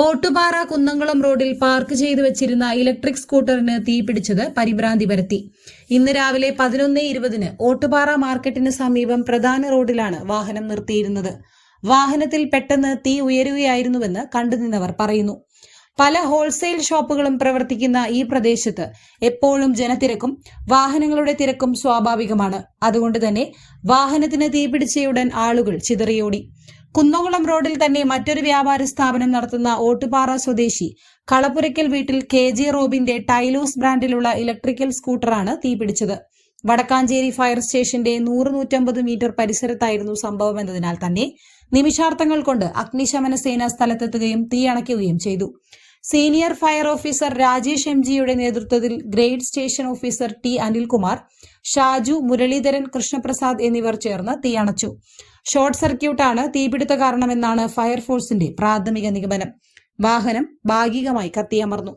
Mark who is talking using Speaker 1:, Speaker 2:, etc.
Speaker 1: ഓട്ടുപാറ കുന്നംകുളം റോഡിൽ പാർക്ക് ചെയ്തു വെച്ചിരുന്ന ഇലക്ട്രിക് സ്കൂട്ടറിന് തീപിടിച്ചത് പരിഭ്രാന്തി പരത്തി. ഇന്ന് രാവിലെ പതിനൊന്ന് ഇരുപതിന് ഓട്ടുപാറ മാർക്കറ്റിന് സമീപം പ്രധാന റോഡിലാണ് വാഹനം നിർത്തിയിരുന്നത്. വാഹനത്തിൽ പെട്ടെന്ന് തീ ഉയരുകയായിരുന്നുവെന്ന് കണ്ടുനിന്നവർ പറയുന്നു. പല ഹോൾസെയിൽ ഷോപ്പുകളും പ്രവർത്തിക്കുന്ന ഈ പ്രദേശത്ത് എപ്പോഴും ജനത്തിരക്കും വാഹനങ്ങളുടെ തിരക്കും സ്വാഭാവികമാണ്. അതുകൊണ്ട് തന്നെ വാഹനത്തിന് തീപിടിച്ചയുടൻ ആളുകൾ ചിതറിയോടി. കുന്നംകുളം റോഡിൽ തന്നെ മറ്റൊരു വ്യാപാര സ്ഥാപനം നടത്തുന്ന ഓട്ടുപാറ സ്വദേശി കളപ്പുരയ്ക്കൽ വീട്ടിൽ കെ ജെ റോബിന്റെ ടൈലൂസ് ബ്രാൻഡിലുള്ള ഇലക്ട്രിക്കൽ സ്കൂട്ടറാണ് തീപിടിച്ചത് വടക്കാഞ്ചേരി ഫയർ സ്റ്റേഷന്റെ നൂറ് നൂറ്റമ്പത് മീറ്റർ പരിസരത്തായിരുന്നു സംഭവം എന്നതിനാൽ തന്നെ നിമിഷാർത്ഥങ്ങൾ കൊണ്ട് അഗ്നിശമന സേന സ്ഥലത്തെത്തുകയും തീയണയ്ക്കുകയും ചെയ്തു. Senior fire officer Rajesh M ജിയുടെ നേതൃത്വത്തിൽ grade station officer T Anilkumar Shaju Muralidharan Krishnaprasad എന്നിവർ ചേർന്ന് തീയണച്ചു ഷോർട്ട് സർക്യൂട്ടാണ് തീപിടുത്ത കാരണമെന്നാണ് ഫയർഫോഴ്സിന്റെ പ്രാഥമിക നിഗമനം. വാഹനം ഭാഗികമായി കത്തിയമർന്നു.